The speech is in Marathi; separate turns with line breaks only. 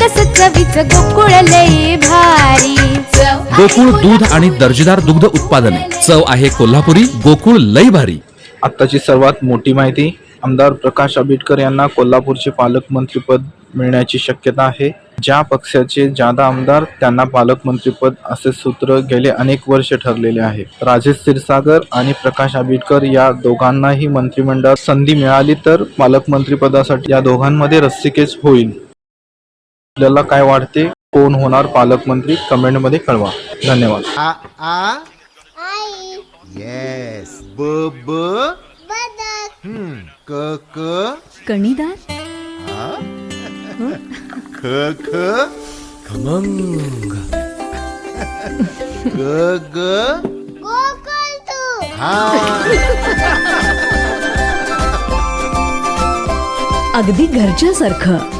सकस चवीच गोकुळ लई भारी.
गोकुळ दूध आणि दर्जेदार दुग्ध उत्पादने. चव आहे कोल्हापुरी गोकुळ लई भारी.
आत्ताची सर्वात मोठी माहिती आमदार प्रकाश आंबेडकर यांना कोल्हापूरचे पालकमंत्रीपद मिळण्याची शक्यता आहे. ज्या पक्षाचे जादा आमदार त्यांना पालकमंत्रीपद असे सूत्र गेले अनेक वर्ष ठरलेले आहे. राजेश क्षीरसागर आणि प्रकाश आंबेडकर या दोघांनाही मंत्रिमंडळात संधी मिळाली तर पालकमंत्रीपदासाठी या दोघांमध्ये रस्सीकेच होईल. आपल्याला काय वाटते कोण होणार पालकमंत्री कमेंटमध्ये कळवा. धन्यवाद.
आ आ?
आई.
येस ब ब? हम्म. क क?
कणीदार
ख ख? खमंग. ग ग? हा.
अगदी घरच्यासारखं.